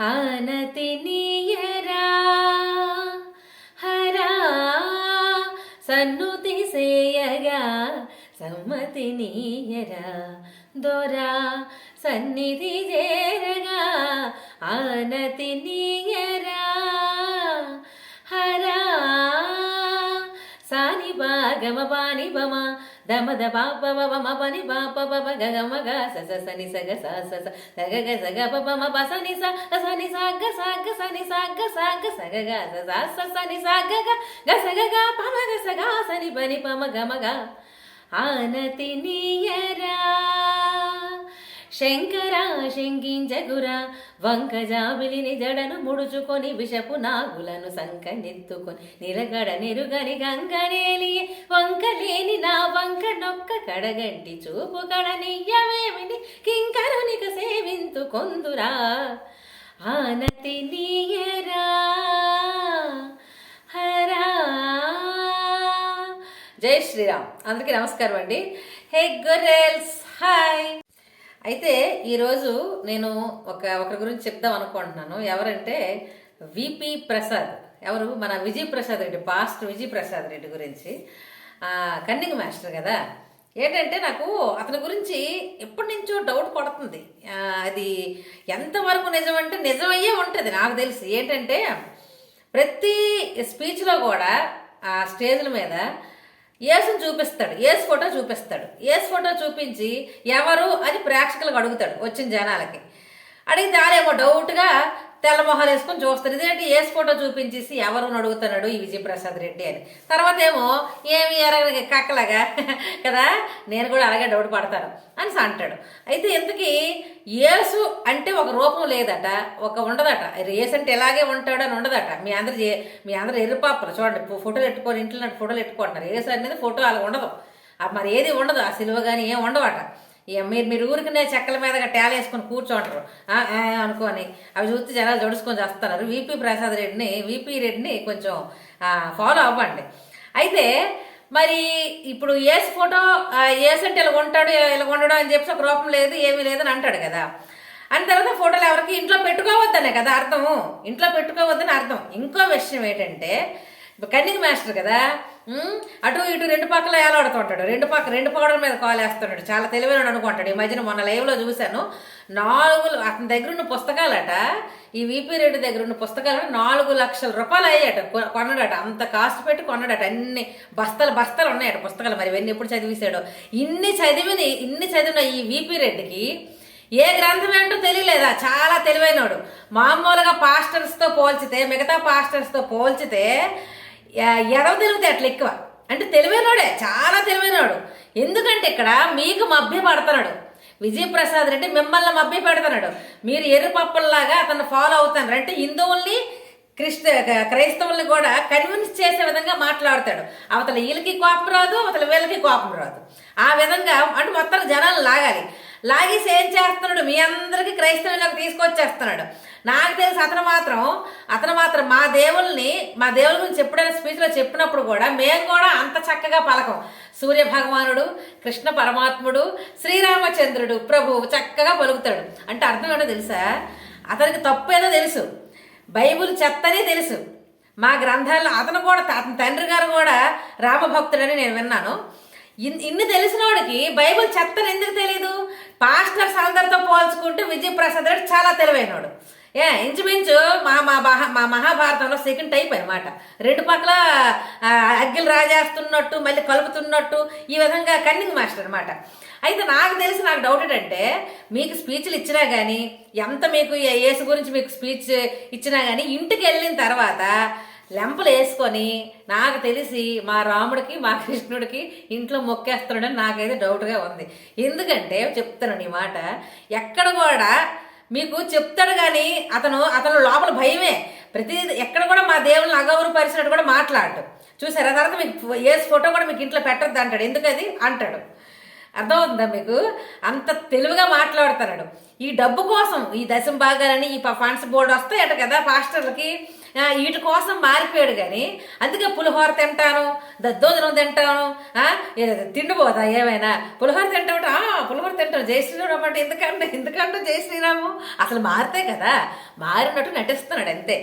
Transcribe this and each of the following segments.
ಹಾನತಿನಿಯರಾ ഹരാ. ಸನ್ನುತಿ ಸೇಯಗ സമ്മതിനീയര ദൊര സന്നിധി ചേരക ആനതിനീയര. ഹര. സാനി ഭാഗമ దమద దమ ద పాప బమ పని పాప బమ గగ గమ గ స సగ స స గ స స గ ప ప మ ప సని స సని ని స గ సాగ గ సగ గ స స సని గ స స గ గ గ గ గ ప మ గ సగ గ పని ప గ ఆనతి నీయరా శంకర శంకించగురా వంక జాబిలిని జడను ముడుచుకొని విషపు నాగులను సంకనెత్తుకొని నిలగడ నిరుగని గంగనేలియే కడగంటి చూపు కడనియ్యవేమిని కింకరునిక సేవింతు కొందురా. ఆనతి నీయరా. హరా. జై శ్రీరామ్. అందరికీ నమస్కారం అండి. హే గొర్రెల్స్ హాయ్. అయితే ఈరోజు నేను ఒక ఒకరి గురించి చెప్దాం అనుకుంటున్నాను. ఎవరంటే విపి ప్రసాద్. ఎవరు? మన విజయ్ ప్రసాద్ రెడ్డి పాస్ట్ విజయ్ ప్రసాద్ రెడ్డి గురించి. కన్నింగ్ మాస్టర్ కదా. ఏంటంటే నాకు అతని గురించి ఎప్పటి నుంచో డౌట్ కొడుతుంది అది ఎంతవరకు నిజం అంటే నిజమయ్యే ఉంటుంది నాకు తెలిసి. ఏంటంటే ప్రతి స్పీచ్లో కూడా ఆ స్టేజ్ల మీద ఏసుని చూపిస్తాడు ఏసు ఫోటో చూపిస్తాడు. ఏసు ఫోటో చూపించి ఎవరు అని ప్రేక్షకులకు అడుగుతాడు వచ్చిన జనాలకి. అడిగితే ఆరేమో డౌట్గా తెల్ల మొహాలు వేసుకొని చూస్తారు. ఇదేంటి? ఏసు ఫోటో చూపించేసి ఎవరు అడుగుతున్నాడు ఈ విజయప్రసాద్ రెడ్డి అని. తర్వాత ఏమో ఏమి ఎరగ కక్కలాగా కదా? నేను కూడా అలాగే డౌట్ పడతాను అని అంటాడు. అయితే ఇంతకీ యేసు అంటే ఒక రూపం లేదట ఒక ఉండదట. యేసు అంటే ఎలాగే ఉంటాడు అని ఉండదట. మీ అందరు మీ అందరు ఎర్రపాపలు చూడండి ఫోటోలు ఎట్టుకొని ఇంట్లో ఫోటోలు పెట్టుకుంటున్నారు. యేసు అనేది ఫోటో అలా ఉండదు. మరి ఏది ఉండదు. ఆ సిలువ కానీ ఏం ఉండవట. మీరు మీరు ఊరికనే చెక్కల మీదగా టేల వేసుకొని కూర్చోంటారు. అనుకోని అనుకొని అవి చూస్తే జనాలు జడుచుకొని చేస్తున్నారు. విపి ప్రసాద్ రెడ్డిని విపి రెడ్డిని కొంచెం ఫాలో అవ్వండి. అయితే మరి ఇప్పుడు ఏసు ఫోటో ఏసంటే ఏసు అంటే ఇలా ఉంటాడు ఇలా ఉండడం అని చెప్పి ఒక రూపం లేదు ఏమీ లేదని అంటాడు కదా. అని తర్వాత ఫోటోలు ఎవరికి? ఇంట్లో పెట్టుకోవద్దనే కదా అర్థము. ఇంట్లో పెట్టుకోవద్దని అర్థం. ఇంకో విషయం ఏంటంటే కన్నింగ్ మాస్టర్ కదా అటు ఇటు రెండు పక్కల ఏలాడుతుంటాడు. రెండు పక్క రెండు పౌడర్ మీద కాల్ వేస్తున్నాడు చాలా తెలివైన అనుకుంటాడు. ఈ మధ్యన మొన్న లైవ్లో చూశాను నాలుగు అతని దగ్గర ఉన్న పుస్తకాలట ఈ విపి రెడ్డి దగ్గర ఉన్న పుస్తకాలు నాలుగు లక్షల రూపాయలు అయ్యాట కొన్నాడట. అంత కాస్ట్ పెట్టి కొన్నాడట. అన్ని బస్తాలు బస్తాలు ఉన్నాయట పుస్తకాలు. మరి ఇవన్నీ ఎప్పుడు చదివేశాడో ఇన్ని చదివిన ఇన్ని చదివిన ఈ విపి రెడ్డికి ఏ గ్రంథం ఏంటో తెలియలేదా? చాలా తెలివైనోడు మామూలుగా పాస్టర్స్తో పోల్చితే మిగతా పాస్టర్స్తో పోల్చితే ఎదవ తెలివితే అట్లా ఎక్కువ. అంటే తెలివైనోడే చాలా తెలివైనోడు ఎందుకంటే ఇక్కడ మీకు మభ్య పడుతున్నాడు. విజయప్రసాద్ రెడ్డి మిమ్మల్ని మభ్య పెడుతున్నాడు. మీరు ఎర్రపప్పల్లాగా అతను ఫాలో అవుతున్నారు. అంటే హిందువుల్ని క్రిస్త క్రైస్తవుల్ని కూడా కన్విన్స్ చేసే విధంగా మాట్లాడతాడు. అవతల వీళ్ళకి కోపం రాదు అవతల వీళ్ళకి కోపం రాదు. ఆ విధంగా అంటే మొత్తం జనాలు లాగాలి. లాగేసి ఏం చేస్తున్నాడు? మీ అందరికీ క్రైస్తవులకు తీసుకొచ్చేస్తున్నాడు. నాకు తెలిసి అతను మాత్రం అతను మాత్రం మా దేవుల్ని మా దేవుల గురించి ఎప్పుడైనా స్పీచ్లో చెప్పినప్పుడు కూడా మేము కూడా అంత చక్కగా పలకం. సూర్య భగవానుడు కృష్ణ పరమాత్ముడు శ్రీరామచంద్రుడు ప్రభువు చక్కగా పలుకుతాడు. అంటే అర్థం ఏంటో తెలుసా? అతనికి తప్పేదో తెలుసు. బైబిల్ చెత్తనే తెలుసు. మా గ్రంథాల్లో అతను కూడా అతని తండ్రి గారు కూడా రామభక్తుడని నేను విన్నాను. ఇన్ని తెలిసిన వాడికి బైబిల్ చెత్తని ఎందుకు తెలియదు పాస్టర్స్ అందరితో పోల్చుకుంటే విజయప్రసాద్ రెడ్డి చాలా తెలివైనవాడు. ఏ ఇంచుమించు మా మా మహా మా మహాభారతంలో సెకండ్ టైప్ అనమాట రెండు పక్కల అగ్గిలు రాజేస్తున్నట్టు మళ్ళీ కలుపుతున్నట్టు ఈ విధంగా కన్నింగ్ మాస్టర్ అనమాట అయితే నాకు తెలిసి నాకు డౌట్ ఏంటంటే మీకు స్పీచ్లు ఇచ్చినా కానీ ఎంత మీకు ఏసు గురించి మీకు స్పీచ్ ఇచ్చినా కానీ ఇంటికి వెళ్ళిన తర్వాత లెంపలు వేసుకొని నాకు తెలిసి మా రాముడికి మా కృష్ణుడికి ఇంట్లో మొక్కేస్తున్నాడని నాకైతే డౌట్గా ఉంది. ఎందుకంటే చెప్తాను నీ మాట ఎక్కడ కూడా మీకు చెప్తాడు కానీ అతను అతను లోపల భయమే. ప్రతి ఎక్కడ కూడా మా దేవుళ్ళని అగౌరవపరిచినట్టు కూడా మాట్లాడు చూసారా? తర్వాత మీకు ఏ ఫోటో కూడా మీకు ఇంట్లో పెట్టద్దు అంటాడు. ఎందుకది? అంటాడు. అర్థమవుతుందా మీకు? అంత తెలివిగా మాట్లాడుతున్నాడు ఈ డబ్బు కోసం ఈ దశం భాగాలని ఈ ఫండ్స్ బోర్డు వస్తాయట కదా పాస్టర్లకి. వీటి కోసం మారిపోయాడు కానీ అందుకే పులిహోర తింటాను దద్దోజనం తింటాను తిండిపోతా ఏమైనా. పులిహోర తింటామంటే "ఆ, పులిహోర తింటాను జై శ్రీరామ్ అంటే ఎందుకంటే ఎందుకంటే జై శ్రీరాము? అసలు మారితే కదా. మారినట్టు నటిస్తున్నాడు అంతే.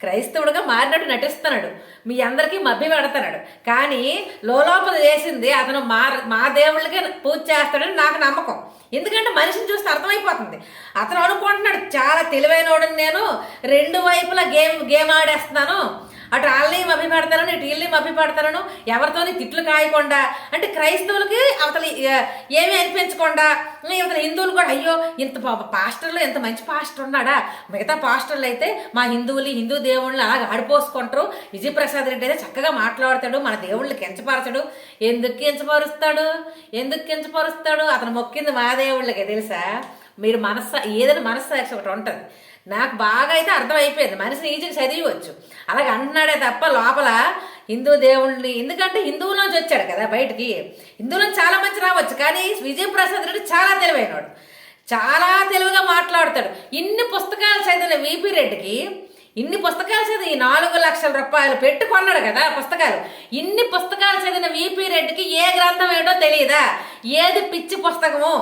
క్రైస్తవుడుగా మారినట్టు నటిస్తున్నాడు. మీ అందరికీ మభ్య పెడతాడు కానీ లోలోపల చేసింది అతను మా మా దేవుళ్ళకే పూజ చేస్తాడని నాకు నమ్మకం. ఎందుకంటే మనిషిని చూస్తే అర్థమైపోతుంది. అతను అనుకుంటున్నాడు చాలా తెలివైనోడని నేను రెండు వైపులా గేమ్ గేమ్ ఆడేస్తున్నాను. అటు వాళ్ళని మభ్య ఇటు వీళ్ళని మభ్య ఎవరితోని తిట్లు కాయకుండా అంటే క్రైస్తవులకి అవతల ఏమీ అనిపించకుండా ఇవతల హిందువులు కూడా అయ్యో ఇంత పాస్టర్లు ఎంత మంచి పాస్టర్ ఉన్నాడా? మిగతా పాస్టర్లు అయితే మా హిందువులు హిందూ దేవుళ్ళు అలాగ ఆడిపోసుకుంటారు. విజయప్రసాద్ రెడ్డి అయితే చక్కగా మాట్లాడతాడు మన దేవుళ్ళు కించపరచడు. ఎందుకు కించపరుస్తాడు? ఎందుకు కించపరుస్తాడు? అతను మొక్కింది మా దేవుళ్ళకే తెలుసా? మీరు మనస్సా ఏదైనా మనస్సాక్షి ఒకటి ఉంటుంది. నాకు బాగా అయితే అర్థమైపోయింది. మనిషిని ఈజీగా చదివచ్చు అలాగే అంటున్నాడే తప్ప లోపల హిందూ దేవుడిని ఎందుకంటే హిందువులోంచి వచ్చాడు కదా బయటికి. హిందువులను చాలా మంచి రావచ్చు కానీ విజయప్రసాద్ రెడ్డి చాలా తెలివైనవాడు. చాలా తెలివిగా మాట్లాడతాడు. ఇన్ని పుస్తకాలు చదివిన విపి రెడ్డికి ఇన్ని పుస్తకాలు చదివి నాలుగు లక్షల రూపాయలు పెట్టి కొన్నాడు కదా పుస్తకాలు. ఇన్ని పుస్తకాలు చదివిన విపి రెడ్డికి ఏ గ్రంథం ఏంటో తెలియదా ఏది పిచ్చి పుస్తకము?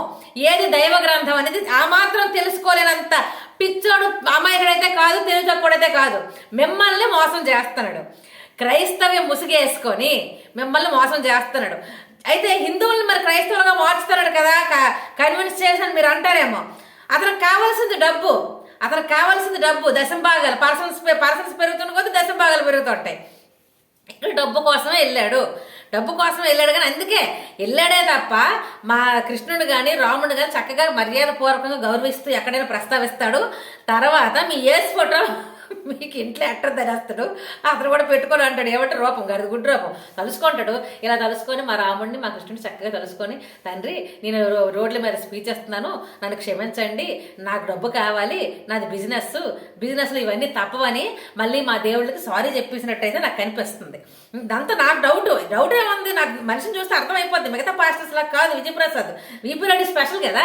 ఏది దైవ గ్రంథం అనేది ఆ మాత్రం తెలుసుకోలేనంత పిచ్చోడు అమాయకుడైతే కాదు తెలివి కాదు. మిమ్మల్ని మోసం చేస్తున్నాడు. క్రైస్తవ్యం ముసుగేసుకొని మిమ్మల్ని మోసం చేస్తున్నాడు. అయితే హిందువుల్ని మరి క్రైస్తవులుగా మార్చుతున్నాడు కదా? కన్విన్స్ చేశాను మీరు అంటారేమో. అతనికి కావాల్సింది డబ్బు. అతనికి కావాల్సింది డబ్బు. దశంభాగాలు పర్సన్స్ పర్సన్స్ పెరుగుతున్న కొద్దీ దశంభాగాలు పెరుగుతుంటాయి. ఇక్కడ డబ్బు కోసమే వెళ్ళాడు. డబ్బు కోసం వెళ్ళాడు కానీ అందుకే వెళ్ళాడే తప్ప మా కృష్ణుడు కానీ రాముడు కానీ చక్కగా మర్యాద పూర్వకంగా గౌరవిస్తూ ఎక్కడైనా ప్రస్తావిస్తాడు. తర్వాత మీ ఏసు ఫోటో మీకు ఇంట్లో ఎట్ట ధరేస్తాడు అతను కూడా పెట్టుకొని అంటాడు ఏమంటే రూపం గారి గుడ్డు రూపం. తలుసుకుంటాడు ఇలా తలుసుకొని మా రాముడిని మా కృష్ణుడిని చక్కగా తలుసుకొని తండ్రి నేను రో- రోడ్ల మీద స్పీచ్ ఇస్తున్నాను నన్ను క్షమించండి నాకు డబ్బు కావాలి నాది బిజినెస్ బిజినెస్లో ఇవన్నీ తప్పవని మళ్ళీ మా దేవుళ్ళకి సారీ చెప్పేసినట్టయితే నాకు కనిపిస్తుంది. దాంతో నాకు డౌట్ డౌట్ ఏముంది? నాకు మనిషిని చూస్తే అర్థమైపోద్ది. మిగతా పాస్టర్స్ లాగా కాదు విజయప్రసాద్. వీపీ రెడ్డి స్పెషల్ కదా.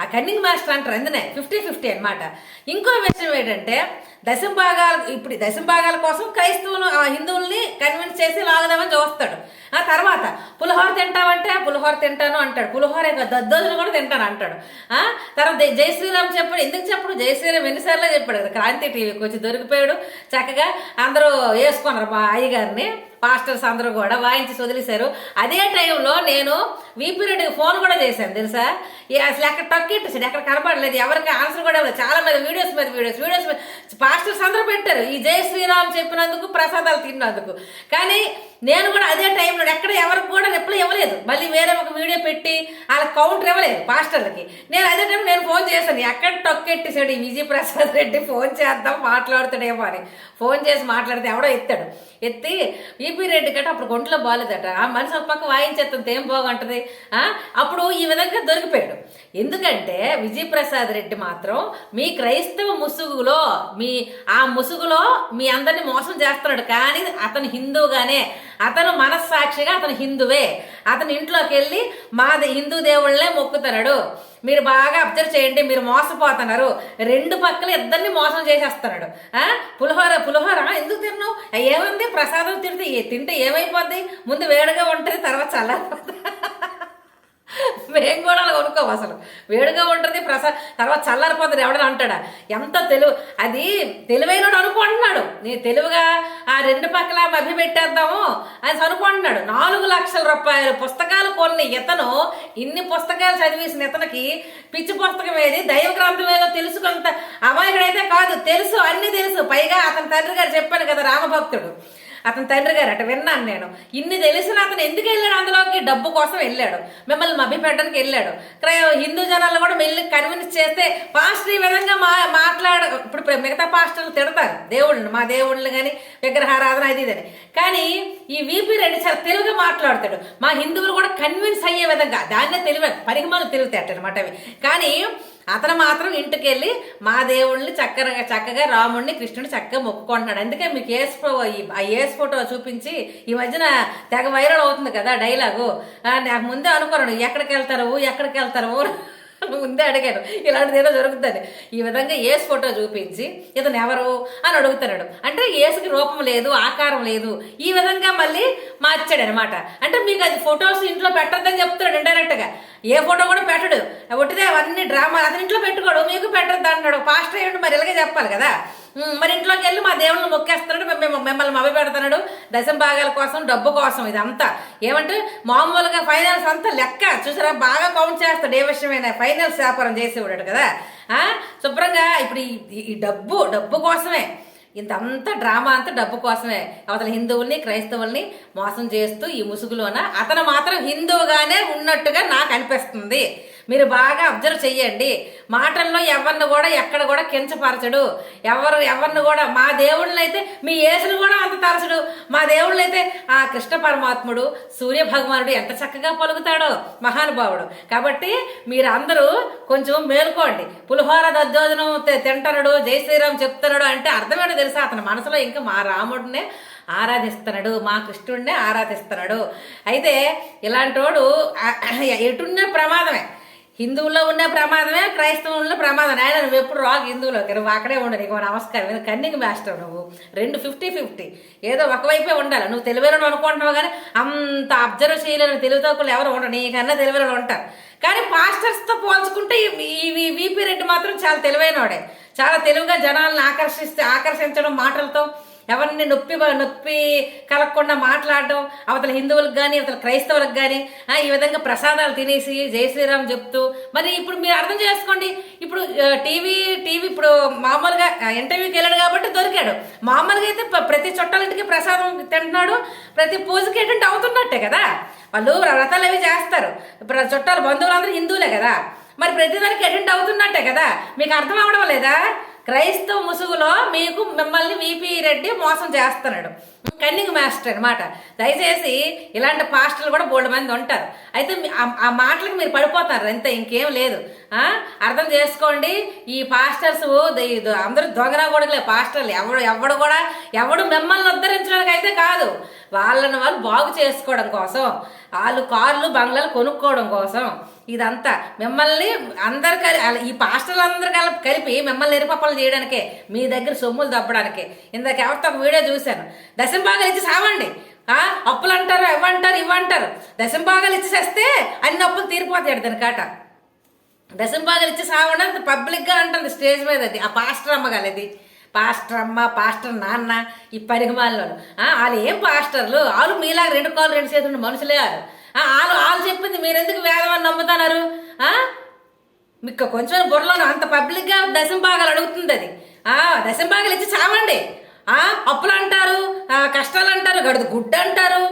ఆ కన్నింగ్ మాస్టర్ అంటారు అందునే ఫిఫ్టీ ఫిఫ్టీ అనమాట ఇంకో విషయం ఏంటంటే దశంభాగాలు ఇప్పుడు దశంభాగాల కోసం క్రైస్తవులు ఆ హిందువుల్ని కన్విన్స్ చేసి లాగదామని చూస్తాడు. ఆ తర్వాత పులిహోర తింటావంటే పులిహోర తింటాను అంటాడు. పులిహోర ఇంకా దద్దోజులు కూడా తింటాను అంటాడు. ఆ? తర్వాత జై- జై శ్రీరామ్ చెప్పాడు ఎందుకు చెప్పడు? జై శ్రీరామ్ ఎన్నిసార్లు చెప్పాడు కదా క్రాంతి టీవీకి వచ్చి దొరికిపోయాడు. చక్కగా అందరూ వేసుకున్నారు మా అయ్యగారిని. పాస్టర్స్ అందరూ కూడా వాయించి వదిలేశారు అదే టైంలో నేను వీపీ రెడ్డికి ఫోన్ కూడా చేశాను తెలుసా? అసలు ఎక్కడ టక్కెట్టేసాడు ఎక్కడ కనపడలేదు ఎవరికి ఆన్సర్ కూడా ఇవ్వలేదు. చాలా మంది వీడియోస్ మీద వీడియోస్ వీడియోస్ మీద పాస్టర్స్ అందరూ పెట్టారు. ఈ జై శ్రీరామ్ చెప్పినందుకు ప్రసాదాలు తిన్నందుకు. కానీ నేను కూడా అదే టైంలో ఎక్కడ ఎవరికి కూడా రిప్లై ఇవ్వలేదు. మళ్ళీ వేరే ఒక వీడియో పెట్టి వాళ్ళ కౌంటర్ ఇవ్వలేదు పాస్టర్లకి. నేను అదే టైం నేను ఫోన్ చేశాను ఎక్కడ టొక్కెట్టేశాడు ఈ విజయ ప్రసాద్ రెడ్డి? ఫోన్ చేద్దాం మాట్లాడుతాడేమో అని. ఫోన్ చేసి మాట్లాడితే ఎవడో ఎత్తాడు. ఎత్తి ఈపీ రెడ్డి గట్ట అప్పుడు ఒంట్లో బాగాలేదట ఆ మనిషి ఒక పక్క వాయించేస్తుంది ఏం బాగుంటుంది? అప్పుడు ఈ విధంగా దొరికిపోయాడు. ఎందుకంటే విజయప్రసాద్ రెడ్డి మాత్రం మీ క్రైస్తవ ముసుగులో మీ ఆ ముసుగులో మీ అందరిని మోసం చేస్తున్నాడు. కానీ అతను హిందూగానే అతను మనస్సాక్షిగా అతను హిందువే. అతని ఇంట్లోకి వెళ్ళి మా హిందూ దేవుళ్ళే మొక్కుతున్నాడు మీరు బాగా అబ్జర్వ్ చేయండి మీరు మోసపోతున్నారు. రెండు పక్కల ఇద్దరిని మోసం చేసేస్తున్నాడు. ఆ? పులిహోర పులిహోర ఎందుకు తిన్నావు? ఏముంది? ప్రసాదం తింటే తింటే ఏమైపోద్ది? ముందు వేడిగా ఉంటుంది తర్వాత చల్లారిపోతుంది మేము కూడా అలా కొనుక్కోము అసలు. వేడిగా ఉంటుంది ప్రసా తర్వాత చల్లారిపోతుంది ఎవడని అంటాడా? ఎంత తెలివి అది తెలివైన అనుకుంటున్నాడు నీ తెలివిగా ఆ రెండు పక్కల మభ్య పెట్టేద్దాము అని అనుకుంటున్నాడు నాలుగు లక్షల రూపాయలు పుస్తకాలు కొన్ని ఇతను ఇన్ని పుస్తకాలు చదివేసిన ఇతనికి పిచ్చి పుస్తకం ఏది? దైవ గ్రంథం ఏదో తెలుసుకుంత అమాయకుడైతే కాదు తెలుసు అన్ని తెలుసు. పైగా అతని తండ్రి గారు చెప్పాను కదా రామభక్తుడు. అతని తండ్రి గారు అట విన్నాను నేను. ఇన్ని తెలిసిన అతను ఎందుకు వెళ్ళాడు అందులోకి? డబ్బు కోసం వెళ్ళాడు. మిమ్మల్ని మభ్య పెట్టడానికి వెళ్ళాడు. క్రై- హిందూ జనాలు కూడా మెల్లి కన్విన్స్ చేస్తే పాస్టర్ ఈ విధంగా మా మాట్లాడ ఇప్పుడు మిగతా పాస్టర్లు తిడతారు. దేవుళ్ళని మా దేవుళ్ళని కానీ విగ్రహారాధన అది ఇదని కానీ ఈ వీపీ రెడ్డి చాలా తెలుగుగా మాట్లాడతాడు. మా హిందువులు కూడా కన్విన్స్ అయ్యే విధంగా దాన్నే తెలివి పరిగమాలు తెలివితేట అనమాట అవి. కానీ అతను మాత్రం ఇంటికి వెళ్ళి మా దేవుళ్ళని చక్కగా చక్కగా రాముడిని కృష్ణుని చక్కగా మొక్కుకుంటున్నాడు. అందుకే మీకు ఏస్ ఫోటో ఈ- ఆ ఏస్ ఫోటో చూపించి ఈ మధ్యన తెగ వైరల్ అవుతుంది కదా డైలాగు. నాకు ముందే అనుకున్నాను ఎక్కడికి వెళ్తారు ఎక్కడికి వెళ్తారు ముందే అడిగాను ఇలాంటిది ఏదో జరుగుతుంది ఈ విధంగా ఏసు ఫోటో చూపించి ఇతను ఎవరు అని అడుగుతున్నాడు. అంటే ఏసుకి రూపం లేదు ఆకారం లేదు ఈ విధంగా మళ్ళీ మార్చాడు అనమాట అంటే మీకు అది ఫొటోస్ ఇంట్లో పెట్టద్దని చెప్తున్నాడు ఇండైరెక్ట్గా. ఏ ఫోటో కూడా పెట్టడు. ఒకటిదే అవన్నీ డ్రామా అతని ఇంట్లో పెట్టుకోడు మీకు పెట్టద్దు అంటున్నాడు. పాస్టర్ అయ్యండి మరి ఇలాగే చెప్పాలి కదా. మరి ఇంట్లోకి వెళ్ళి మా దేవుళ్ళని మొక్కేస్తున్నాడు మేము- మిమ్మల్ని మభ్య పెడుతున్నాడు. దశం భాగాల కోసం డబ్బు కోసం ఇదంతా. ఏమంటే మామూలుగా ఫైనాన్స్ అంతా లెక్క. చూసారా? బాగా కౌంట్ చేస్తాడు. ఏ విషయమైనా ఫైనాన్స్ వ్యాపారం చేసేవాడు కదా. శుభ్రంగా ఇప్పుడు ఈ- ఈ డబ్బు డబ్బు కోసమే. ఇంతంతా డ్రామా అంతా డబ్బు కోసమే. అవతల హిందువుల్ని క్రైస్తవుల్ని మోసం చేస్తూ ఈ ముసుగులోన అతను మాత్రం హిందువుగానే ఉన్నట్టుగా నాకు అనిపిస్తుంది. మీరు బాగా అబ్జర్వ్ చెయ్యండి. మాటల్లో ఎవరిని కూడా ఎక్కడ కూడా కించపరచడు. ఎవరు ఎవరిని కూడా మా దేవుళ్ళని అయితే మీ యేసుని కూడా అంత తరచడు. మా దేవుళ్ళని అయితే ఆ కృష్ణ పరమాత్ముడు సూర్య భగవానుడు ఎంత చక్కగా పలుకుతాడో మహానుభావుడు. కాబట్టి మీరు అందరూ కొంచెం మేలుకోండి. పులిహోర దద్దోజనం తి- తింటున్నాడు జై శ్రీరామ్ చెప్తున్నాడు అంటే అర్థమేటో తెలుసా? అతని మనసులో ఇంకా మా రాముడినే ఆరాధిస్తున్నాడు మా కృష్ణుడినే ఆరాధిస్తున్నాడు. అయితే ఇలాంటి వాడు ఎటున్న ప్రమాదమే. హిందువుల్లో ఉన్న ప్రమాదమే క్రైస్తవుల్లో ప్రమాదం. ఆయన నువ్వు ఎప్పుడు రాగు హిందువులోకి. నువ్వు అక్కడే ఉండు నీకు నమస్కారం. ఇది కన్నింగ్ మాస్టర్ నువ్వు. రెండు ఫిఫ్టీ ఫిఫ్టీ. ఏదో ఒకవైపే ఉండాలి. నువ్వు తెలివైన అనుకుంటున్నావు కానీ అంత అబ్జర్వ్ చేయలేని తెలివితోకులు ఎవరు ఉండరు. నీకన్నా తెలివైన ఉంటారు. కానీ పాస్టర్స్తో పోల్చుకుంటే ఈ వీపీ రెడ్డి మాత్రం చాలా తెలివైనవాడే. చాలా తెలివిగా జనాలను ఆకర్షిస్తే ఆకర్షించడం మాటలతో ఎవరిని నొప్పి నొప్పి కలగకుండా మాట్లాడడం అవతల హిందువులకు కానీ అవతల క్రైస్తవులకు కానీ ఈ విధంగా ప్రసాదాలు తినేసి జై శ్రీరామ్ చెప్తూ మరి ఇప్పుడు మీరు అర్థం చేసుకోండి. ఇప్పుడు టీవీ టీవీ ఇప్పుడు మామూలుగా ఇంటర్వ్యూకి వెళ్ళాడు కాబట్టి దొరికాడు. మామూలుగా అయితే ప్రతి చుట్టాలింటికి ప్రసాదం తింటున్నాడు. ప్రతి పూజకి ఏంటంటే అవుతున్నట్టే కదా. వాళ్ళు వ్రతాలు అవి చేస్తారు. ఇప్పుడు చుట్టాలు బంధువులందరూ హిందువులే కదా. మరి ప్రతిదానికి అటెండ్ అవుతున్నట్టే కదా. మీకు అర్థం అవడం లేదా? క్రైస్తవ ముసుగులో మీకు మిమ్మల్ని వీపీ రెడ్డి మోసం చేస్తున్నాడు. కన్నింగ్ మాస్టర్ అనమాట దయచేసి ఇలాంటి పాస్టర్లు కూడా బోల్డ్ మంది ఉంటారు. అయితే ఆ- మాటలకు మీరు పడిపోతారు. అంతే ఇంకేం లేదు. అర్థం చేసుకోండి. ఈ పాస్టర్స్ అందరూ దొంగన కొడుకులే పాస్టర్లు. ఎవడు ఎవడు కూడా ఎవడు మిమ్మల్ని ఉద్ధరించడానికి అయితే కాదు. వాళ్ళని వాళ్ళు బాగు చేసుకోవడం కోసం వాళ్ళు కార్లు బంగ్లాలు కొనుక్కోవడం కోసం. ఇదంతా మిమ్మల్ని అందరు కలి అలా ఈ పాస్టర్లు అందరు కలిపి కలిపి మిమ్మల్ని ఎరిపప్పలు చేయడానికే మీ దగ్గర సొమ్ములు దప్పడానికే ఇందాక ఎవరితో ఒక వీడియో చూశాను. దశంభాగాలు ఇచ్చి సావండి. అప్పులు అంటారు ఇవ్వంటారు ఇవ్వంటారు. దశంభాగాలు ఇచ్చేస్తే అన్ని అప్పులు తీరిపోతాడు దాని కాట. దశంభాగాలు ఇచ్చి సావండి అంత పబ్లిక్గా అంటుంది స్టేజ్ మీద అది. ఆ పాస్టర్ అమ్మగాలి అది పాస్టర్ అమ్మ పాస్టర్ నాన్న ఈ పరిగమాల్లో వాళ్ళు ఏం పాస్టర్లు? వాళ్ళు మీలాగా రెండు కాళ్ళు రెండు చేతులు మనుషులే వాళ్ళు వాళ్ళు చెప్పింది మీరెందుకు ఎందుకు నమ్ముతున్నారు? మీకు కొంచెం బుర్రలో అంత పబ్లిక్గా దశంభాగాలు అడుగుతుంది అది. ఆ దశంభాగాలు ఇచ్చి చావండి. ఆ అప్పులు అంటారు కష్టాలు అంటారు గడుదు గుడ్డ అంటారు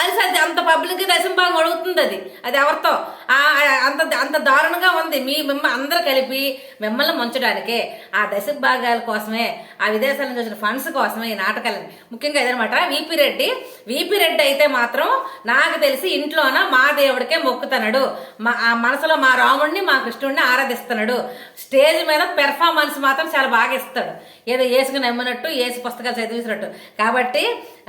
అది సరే అంత పబ్లిక్ దశంభాగం అడుగుతుంది అది. అది ఎవరితో? అంత అంత దారుణంగా ఉంది. మీ మిమ్మల్ని అందరు కలిపి మిమ్మల్ని ముంచడానికే ఆ దశభాగాల కోసమే ఆ విదేశాల నుంచి వచ్చిన ఫండ్స్ కోసమే ఈ నాటకాలని ముఖ్యంగా ఇదనమాట విపి రెడ్డి. విపి రెడ్డి అయితే మాత్రం నాకు తెలిసి ఇంట్లోన మా దేవుడికే మొక్కుతున్నాడు మా ఆ మనసులో మా రాముడిని మా కృష్ణుడిని ఆరాధిస్తున్నాడు. స్టేజ్ మీద పెర్ఫార్మెన్స్ మాత్రం చాలా బాగా ఇస్తాడు. ఏదో ఏసుకుని నమ్మినట్టు ఏసు పుస్తకాలు చదివించినట్టు కాబట్టి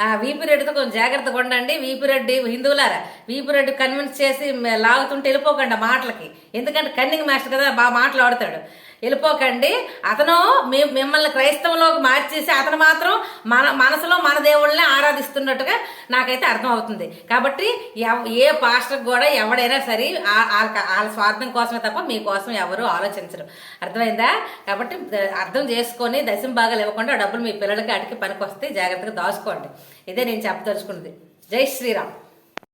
ఆ విపి రెడ్డితో కొంచెం జాగ్రత్తగా ఉండండి. వీపురెడ్డి హిందువులారా వీపురెడ్డి కన్విన్స్ చేసి లాగుతుంటే వెళ్ళిపోకండి ఆ మాటలకి. ఎందుకంటే కన్నింగ్ మాస్టర్ కదా బాగా మాట్లాడతాడు వెళ్ళిపోకండి. అతను మేము మిమ్మల్ని క్రైస్తవంలోకి మార్చేసి అతను మాత్రం మన మనసులో మన దేవుళ్ళని ఆరాధిస్తున్నట్టుగా నాకైతే అర్థమవుతుంది. కాబట్టి ఎవ- ఏ పాస్టర్ కూడా ఎవడైనా సరే వాళ్ళ వాళ్ళ స్వార్థం కోసమే తప్ప మీకోసం ఎవరు ఆలోచించరు. అర్థమైందా? కాబట్టి అర్థం చేసుకొని దశం భాగాలు ఇవ్వకుండా డబ్బులు మీ పిల్లలకి అడిగి పనికి వస్తే జాగ్రత్తగా దాచుకోండి. ఇదే నేను చెప్పదలుచుకున్నది. జై శ్రీరామ్